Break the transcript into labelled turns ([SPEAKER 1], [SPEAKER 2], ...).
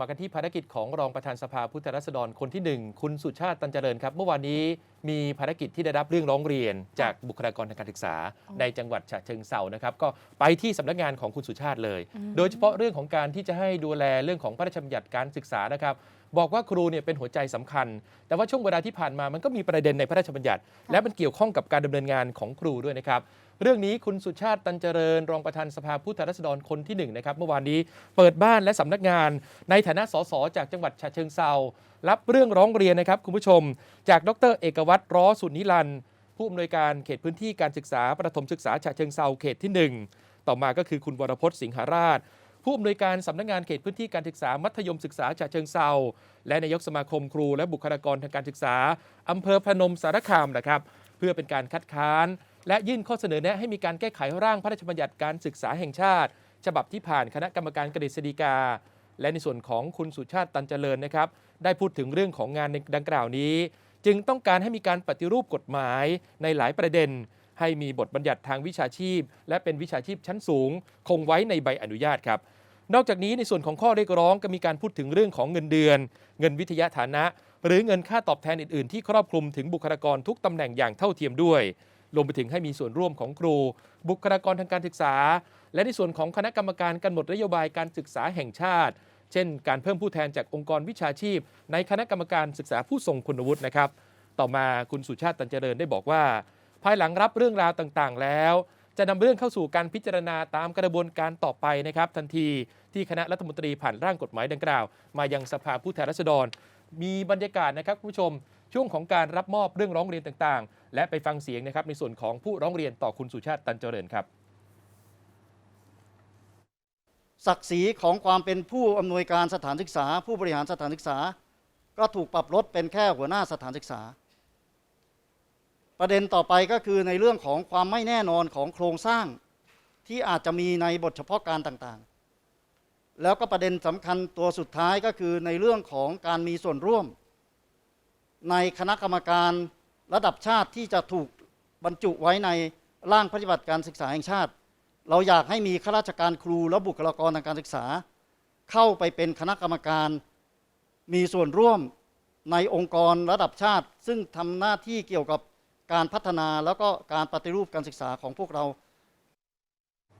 [SPEAKER 1] มากันที่ภารกิจของรองประธานสภาผู้แทนราษฎรคนที่หนึ่งคุณสุชาติตันเจริญครับ เมื่อวานนี้มีภารกิจที่ได้รับเรื่องร้องเรียนจากบุคลากรทางการศึกษา
[SPEAKER 2] อ๋อ
[SPEAKER 1] ในจังหวัดฉะเชิงเซานะครับ ก็ไปที่สำนักงานของคุณสุชาติเลย
[SPEAKER 2] อืม
[SPEAKER 1] โดยเฉพาะเรื่องของการที่จะให้ดูแลเรื่องของพระราชบัญญัติการศึกษานะครับ บอกว่าครูเนี่ยเป็นหัวใจสำคัญ แต่ว่าช่วงเวลาที่ผ่านมามันก็มีประเด็นในพระราชบัญญัติ และมันเกี่ยวข้องกับการดำเนินงานของครูด้วยนะครับเรื่องนี้คุณสุชาติตันเจริญ รองประธานสภาผู้แทนราษฎรคนที่หนึ่งนะครับเมื่อวานนี้เปิดบ้านและสำนักงาน ในฐานะสสจากจังหวัดฉะเชิงเซารับเรื่องร้องเรียนนะครับคุณผู้ชม จากดรเอกวัตรร้อสุนิรันผู้อำนวยการเขตพื้นที่การศึกษาประถมศึกษาฉะเชิงเซาเขตที่หนึ่งต่อมาก็คือคุณวรพจน์สิงหราช ผู้อำนวยการสำนักงานเขตพื้นที่การศึกษามัธยมศึกษาฉะเชิงเซาและนายกสมาคมครูและบุคลากรทางการศึกษาอำเภอพนมสารคามนะครับ เพื่อเป็นการคัดค้าน และยื่นข้อเสนอแนะให้มีการแก้ไขร่างพระราชบัญญัติการศึกษาแห่งชาติ ฉบับที่ผ่านคณะกรรมการกฤษฎีกา และในส่วนของคุณสุชาติตันเจริญนะครับ ได้พูดถึงเรื่องของงานดังกล่าวนี้ จึงต้องการให้มีการปฏิรูปกฎหมายในหลายประเด็น ให้มีบทบัญญัติทางวิชาชีพ และเป็นวิชาชีพชั้นสูง คงไว้ในใบอนุญาตครับ นอกจากนี้ในส่วนของข้อเรียกร้องก็มีการพูดถึงเรื่องของเงินเดือน เงินวิทยาฐานะ หรือเงินค่าตอบแทนอื่น ๆ ที่ครอบคลุมถึงบุคลากรทุกตำแหน่งอย่างเท่าเทียมด้วยรวมไปถึงให้มีส่วนร่วมของครู บุคลากรทางการศึกษา และในส่วนของคณะกรรมการกำหนดนโยบายการศึกษาแห่งชาติ เช่น การเพิ่มผู้แทนจากองค์กรวิชาชีพ ในคณะกรรมการศึกษาผู้ทรงคุณวุฒินะครับ ต่อมาคุณสุชาติตันเจริญได้บอกว่า ภายหลังรับเรื่องราวต่างๆ แล้ว จะนำเรื่องเข้าสู่การพิจารณาตามกระบวนการต่อไปนะครับ ทันทีที่คณะรัฐมนตรีผ่านร่างกฎหมายดังกล่าว มายังสภาผู้แทนราษฎร มีบรรยากาศนะครับคุณผู้ชม ช่วงของการรับมอบเรื่องร้องเรียนต่างๆ และไปฟังเสียงนะครับในส่วนของผู้ร้องเรียนต่อคุณสุชาติตันเจริญครับ
[SPEAKER 3] ศักดิ์ศรีของความเป็นผู้อำนวยการสถานศึกษา ผู้บริหารสถานศึกษา ก็ถูกปรับลดเป็นแค่หัวหน้าสถานศึกษา ประเด็นต่อไปก็คือในเรื่องของความไม่แน่นอนของโครงสร้างที่อาจจะมีในบทเฉพาะการต่างๆ แล้วก็ประเด็นสำคัญตัวสุดท้ายก็คือในเรื่องของการมีส่วนร่วม ในคณะกรรมการระดับชาติที่จะถูกบรรจุไว้ในร่างปฏิบัติการศึกษาแห่งชาติ เราอยากให้มีข้าราชการครูและบุคลากรทางการศึกษา เข้าไปเป็นคณะกรรมการ มีส่วนร่วมในองค์กรระดับชาติ ซึ่งทำหน้าที่เกี่ยวกับ การพัฒนาแล้วก็การปฏิรูปการศึกษาของพวกเรา